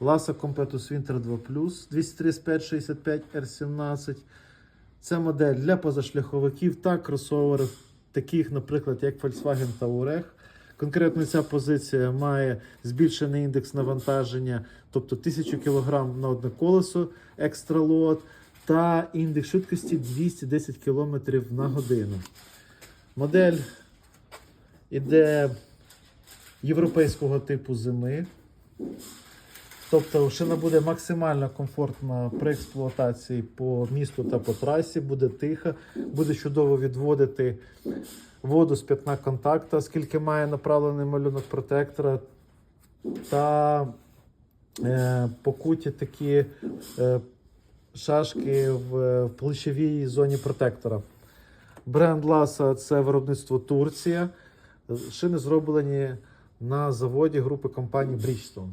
Lasa Completus Winter 2 Plus 235 65 R17. Це модель для позашляховиків та кросоверів, таких, наприклад, як Volkswagen Touareg. Конкретно ця позиція має збільшений індекс навантаження, тобто 1000 кг на одне колесо екстралот та індекс швидкості 210 км на годину. Модель іде європейського типу зими. Тобто шина буде максимально комфортна при експлуатації по місту та по трасі, буде тиха, буде чудово відводити воду з п'ятна контакта, оскільки має направлений малюнок протектора. Та е, по куті такі е, шашки в, в плечовій зоні протектора. Бренд Ласа це виробництво Турція. Шини зроблені на заводі групи компанії Bridgestone.